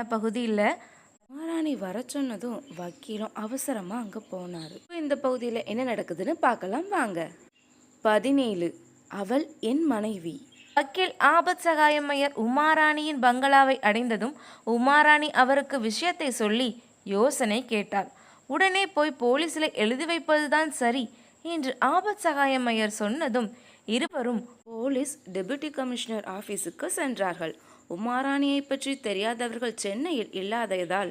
ஆன பகுதியில் மகாராணி வர சொன்னதும் வக்கீலும் அவசரமா அங்க போனாரு. இந்த பகுதியில் என்ன நடக்குதுன்னு பார்க்கலாம் வாங்க. பதினேழு. அவள் என் மனைவி. வக்கீல் ஆபத் சகாயம்மையர் உமாராணியின் பங்களாவை அடைந்ததும் உமாராணி அவருக்கு விஷயத்தை சொல்லி யோசனை கேட்டார். உடனே போய் போலீஸில் எழுதி வைப்பதுதான் சரி என்று ஆபத் சகாயம்மையர் சொன்னதும் இருவரும் போலீஸ் டெபுட்டி கமிஷனர் ஆபீஸுக்கு சென்றார்கள். உமாராணியை பற்றி தெரியாதவர்கள் சென்னையில் இல்லாததால்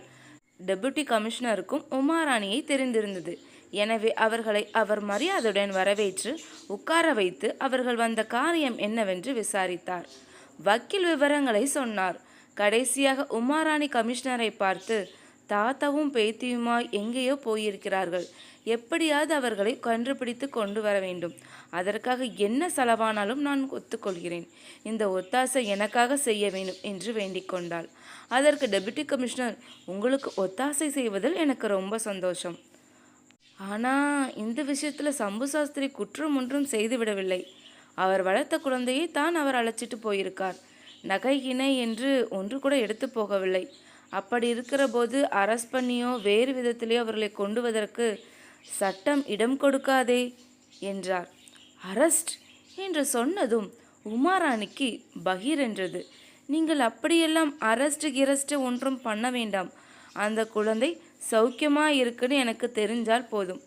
டெபுட்டி கமிஷனருக்கும் உமாராணியை தெரிந்திருந்தது. எனவே அவர்களை அவர் மரியாதையுடன் வரவேற்று உட்கார வைத்து அவர்கள் வந்த காரியம் என்னவென்று விசாரித்தார். வக்கீல் விவரங்களை சொன்னார். கடைசியாக உமாராணி கமிஷனரை பார்த்து தாத்தாவும் பேத்தியுமாய் எங்கேயோ போயிருக்கிறார்கள். எப்படியாவது அவர்களை கண்டுபிடித்து கொண்டு வர வேண்டும். அதற்காக என்ன செலவானாலும் நான் ஒத்துக்கொள்கிறேன். இந்த ஒத்தாசை எனக்காக செய்ய வேண்டும் என்று வேண்டிக் கொண்டாள். அதற்கு டெபுட்டி கமிஷனர் உங்களுக்கு ஒத்தாசை செய்வதில் எனக்கு ரொம்ப சந்தோஷம். ஆனால் இந்த விஷயத்தில் சம்பு சாஸ்திரி குற்றம் ஒன்றும் செய்துவிடவில்லை அவர் வளர்த்த குழந்தையை தான் அவர் அழைச்சிட்டு போயிருக்கார். நகை இணை என்று ஒன்று கூட எடுத்து போகவில்லை. அப்படி இருக்கிற போது அரஸ்ட் பண்ணியோ வேறு விதத்திலேயோ அவர்களை கொண்டுவதற்கு சட்டம் இடம் கொடுக்காதே என்றார். அரஸ்ட் என்று சொன்னதும் உமாராணிக்கு பகீர் என்றது. நீங்கள் அப்படியெல்லாம் அரஸ்ட் கிரஸ்ட் ஒன்றும் பண்ண வேண்டாம். அந்த குழந்தை சௌக்கியமா இருக்குன்னு எனக்கு தெரிஞ்சால் போதும்.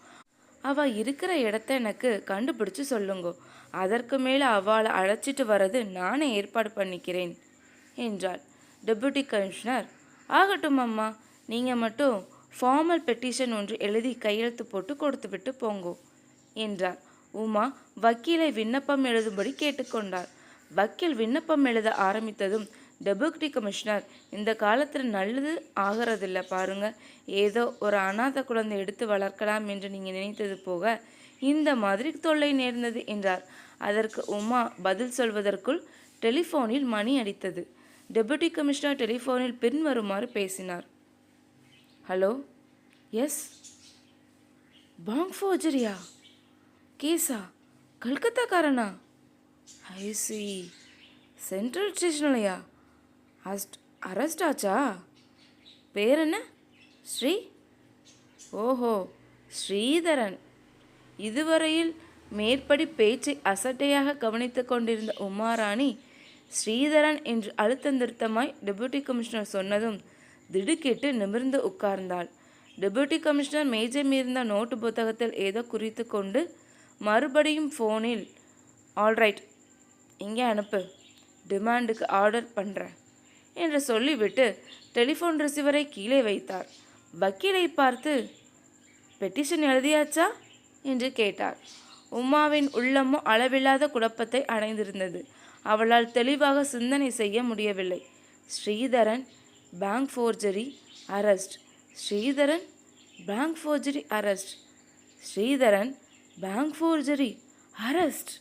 அவ இருக்கிற இடத்த எனக்கு கண்டுபிடிச்சு சொல்லுங்க. அதற்கு மேலே அவளை அழைச்சிட்டு வர்றது நானே ஏற்பாடு பண்ணிக்கிறேன் என்றாள். Deputy commissioner. ஆகட்டும் அம்மா. நீங்கள் மட்டும் ஃபார்மல் பெட்டிஷன் ஒன்று எழுதி கையெழுத்து போட்டு கொடுத்துவிட்டு போங்கோ என்றார் உமா வக்கீலை விண்ணப்பம் எழுதும்படி கேட்டுக்கொண்டார் வக்கீல் விண்ணப்பம் எழுத ஆரம்பித்ததும் டெபுட்டி கமிஷனர் இந்த காலத்தில் நல்லது ஆகிறதில்ல பாருங்க. ஏதோ ஒரு அனாதை குழந்தை எடுத்து வளர்க்கலாம் என்று நீங்கள் நினைத்தது போக இந்த மாதிரி தொல்லை நேர்ந்தது என்றார். அதற்கு உமா பதில் சொல்வதற்குள் டெலிஃபோனில் மணி அடித்தது. டெபுட்டி கமிஷனர் டெலிஃபோனில் பின்வருமாறு பேசினார். ஹலோ எஸ் பாங் ஃபோஜரியா கேஸா கல்கத்தாக்காரனா? ஐசி சென்ட்ரல் ஸ்டேஷன்லையா அஸ்ட் அரெஸ்ட் ஆச்சா? பேர் என்ன ஸ்ரீ? ஓஹோ ஸ்ரீதரன். இதுவரையில் மேற்படி பேச்சை அசட்டையாக கவனித்து கொண்டிருந்த உமாராணி ஸ்ரீதரன் என்று அழுத்தந்திருத்தமாய் டெபுட்டி கமிஷனர் சொன்னதும் திடுக்கிட்டு நிமிர்ந்து உட்கார்ந்தாள். டெபுட்டி கமிஷனர் மேஜை மீறிந்த நோட்டு புத்தகத்தில் ஏதோ குறித்து கொண்டு மறுபடியும் ஃபோனில் ஆல்ரைட் இங்கே அனுப்பு. டிமாண்டுக்கு ஆர்டர் பண்ணுறேன் என்று சொல்லிவிட்டு டெலிஃபோன் ரிசீவரை கீழே வைத்தார். வக்கீலை பார்த்து பெட்டிஷன் எழுதியாச்சா? என்று கேட்டார். உமாவின் உள்ளமோ அளவில்லாத குழப்பத்தை அடைந்திருந்தது. அவளால் தெளிவாக சிந்தனை செய்ய முடியவில்லை. Sridharan bank forgery arrest Sridharan bank forgery arrest Sridharan bank forgery arrest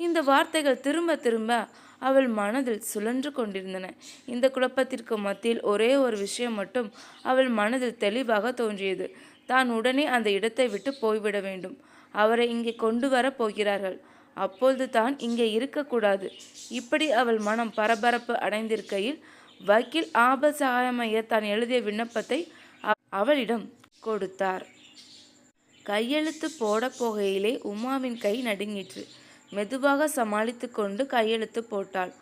இந்த வார்த்தைகள் திரும்ப திரும்ப அவள் மனதில் சுழன்று கொண்டிருந்தன. இந்த குழப்பத்திற்கு மத்தியில் ஒரே ஒரு விஷயம் மட்டும் அவள் மனதில் தெளிவாக தோன்றியது. தான் உடனே அந்த இடத்தை விட்டு போய்விட வேண்டும். அவரை இங்கே கொண்டு வர போகிறார்கள். அப்பொழுது தான் இங்கே இருக்கக்கூடாது. இப்படி அவள் மனம் பரபரப்பு அடைந்திருக்கையில் வக்கீல் ஆபத் தான் எழுதிய விண்ணப்பத்தை அவளிடம் கொடுத்தார். கையெழுத்து போட போகையிலே உமாவின் கை நடுங்கிற்று. மெதுவாக சமாளித்து கொண்டு கையெழுத்து போட்டாள்.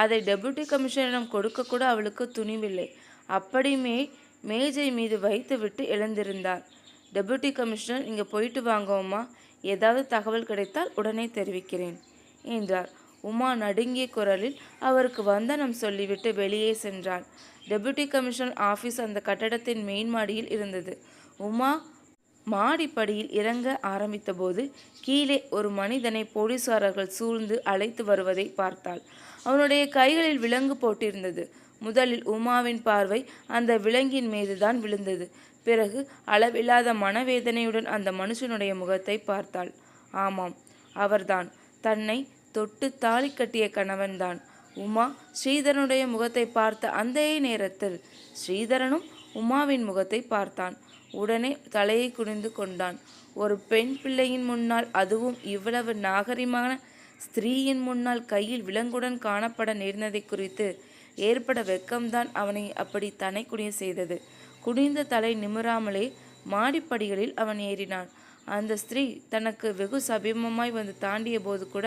அதை டெபுட்டி கமிஷனரிடம் கொடுக்க கூட அவளுக்கு துணிவில்லை. அப்படியுமே மேஜை மீது வைத்துவிட்டு எழுந்திருந்தார் டெபுட்டி கமிஷனர் இங்கே போயிட்டு வாங்கோம்மா ஏதாவது தகவல் கிடைத்தால் உடனே தெரிவிக்கிறேன் என்றார். உமா நடுங்கிய குரலில் அவருக்கு வந்தனம் சொல்லிவிட்டு வெளியே சென்றாள் டெபுட்டி கமிஷனர் ஆஃபீஸ் அந்த கட்டடத்தின் மெயின் மாடியில் இருந்தது. உமா மாடிப்படியில் இறங்க ஆரம்பித்தபோது கீழே ஒரு மனிதனை போலீசாரர்கள் சூழ்ந்து அழைத்து வருவதை பார்த்தாள். அவனுடைய கைகளில் விலங்கு போட்டிருந்தது. முதலில் உமாவின் பார்வை அந்த விலங்கின் மீதுதான் விழுந்தது. பிறகு அளவில்லாத மனவேதனையுடன் அந்த மனுஷனுடைய முகத்தை பார்த்தாள். ஆமாம் அவர்தான். தன்னை தொட்டு தாலி கட்டிய கணவன்தான். உமா ஸ்ரீதரனுடைய முகத்தை பார்த்த அந்த நேரத்தில் ஸ்ரீதரனும் உமாவின் முகத்தை பார்த்தான். உடனே தலையை குனிந்து கொண்டான். ஒரு பெண் பிள்ளையின் முன்னால் அதுவும் இவ்வளவு நாகரிகமான ஸ்திரீயின் முன்னால் கையில் விலங்குடன் காணப்பட நேர்ந்ததை குறித்து ஏற்பட வெக்கம்தான் அவனை அப்படி தனை குனிய செய்தது. குனிந்த தலை நிமிராமலே மாடிப்படிகளில் அவன் ஏறினான். அந்த ஸ்திரீ தனக்கு வெகு சபீமமாய் வந்து தாண்டிய போது கூட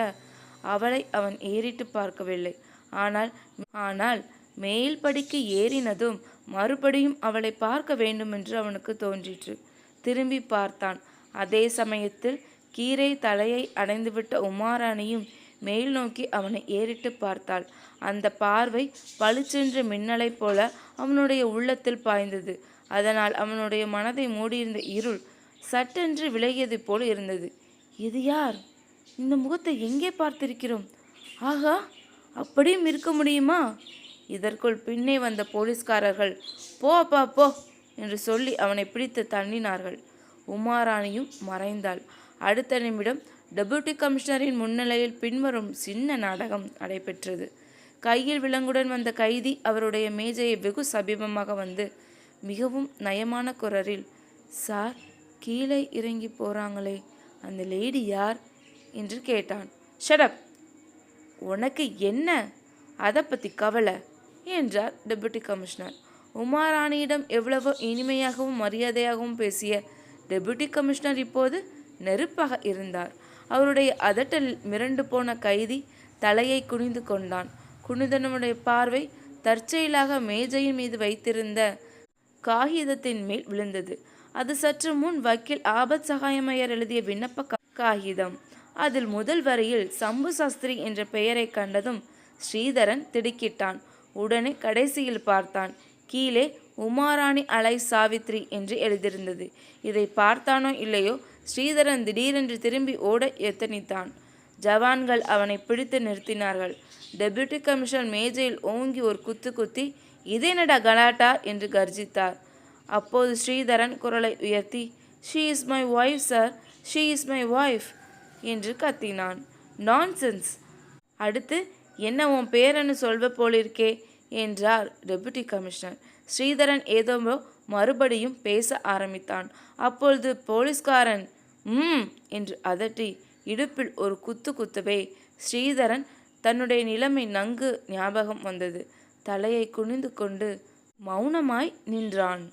அவளை அவன் ஏறிட்டு பார்க்கவில்லை. ஆனால் ஆனால் மேல் படிக்கு ஏறினதும் மறுபடியும் அவளை பார்க்க வேண்டுமென்று அவனுக்கு தோன்றிற்று. திரும்பி பார்த்தான். அதே சமயத்தில் கீரை தலையை அடைந்துவிட்ட உமாராணியும் மேல் நோக்கி அவனை ஏறிட்டு பார்த்தாள். அந்த பார்வை பளிச்சென்று மின்னலைப் போல அவனுடைய உள்ளத்தில் பாய்ந்தது. அதனால் அவனுடைய மனதை மூடியிருந்த இருள் சட்டென்று விலகியது போல் இருந்தது. இது யார்? இந்த முகத்தை எங்கே பார்த்திருக்கிறோம்? ஆகா அப்படியும் இருக்க முடியுமா? இதற்குள் பின்னே வந்த போலீஸ்காரர்கள் போ அப்பா போ என்று சொல்லி அவனை பிடித்து தள்ளினார்கள். உமாராணியும் மறைந்தாள். அடுத்த நிமிடம் டெபுட்டி கமிஷனரின் முன்னிலையில் பின்வரும் சின்ன நாடகம் நடைபெற்றது. கையில் விலங்குடன் வந்த கைதி அவருடைய மேஜையை வெகு சமீபமாக வந்து மிகவும் நயமான குரலில் சார் கீழே இறங்கி போகிறாங்களே அந்த லேடி யார்? என்று கேட்டான். ஷடப் உனக்கு என்ன? அதை பற்றி கவலை? என்றார் டெபுட்டி கமிஷனர் உமாராணியிடம் எவ்வளவோ இனிமையாகவும் மரியாதையாகவும் பேசிய டெபுட்டி கமிஷனர் இப்போது நெருப்பாக இருந்தார். அவருடைய அதட்டலில் மிரண்டு போன கைதி தலையை குனிந்து கொண்டான். குனிதனுடைய பார்வை தற்செயலாக மேஜையின் மீது வைத்திருந்த காகிதத்தின் மேல் விழுந்தது. அது சற்று முன் வக்கீல் ஆபத் சகாயமையர் எழுதிய விண்ணப்ப காகிதம். அதில் முதல் வரியில் சம்பு சாஸ்திரி என்ற பெயரை கண்டதும் ஸ்ரீதரன் திடுக்கிட்டான். உடனே கடைசியில் பார்த்தான். கீழே உமாராணி அலை சாவித்ரி என்று எழுதியிருந்தது. இதை பார்த்தானோ இல்லையோ ஸ்ரீதரன் திடீரென்று திரும்பி ஓட எத்தனித்தான். ஜவான்கள் அவனை பிடித்து நிறுத்தினார்கள். டெபியூட்டி கமிஷனர் மேஜையில் ஓங்கி ஒரு குத்து குத்தி இதேனடா கலாட்டா? என்று கர்ஜித்தார். அப்போது ஸ்ரீதரன் குரலை உயர்த்தி she is my wife sir she is my wife என்று கத்தினான். நான்சென்ஸ் அடுத்து என்ன உன் பேரன்னு சொல்வ போலிருக்கே? என்றார் டெபுட்டி கமிஷனர் ஸ்ரீதரன் ஏதோ மறுபடியும் பேச ஆரம்பித்தான். அப்பொழுது போலீஸ்காரன்? ம் என்று அதட்டி இடுப்பில் ஒரு குத்து குத்துவே ஸ்ரீதரன் தன்னுடைய நிலைமை நன்கு ஞாபகம் வந்தது. தலையை குனிந்து கொண்டு மௌனமாய் நின்றான்.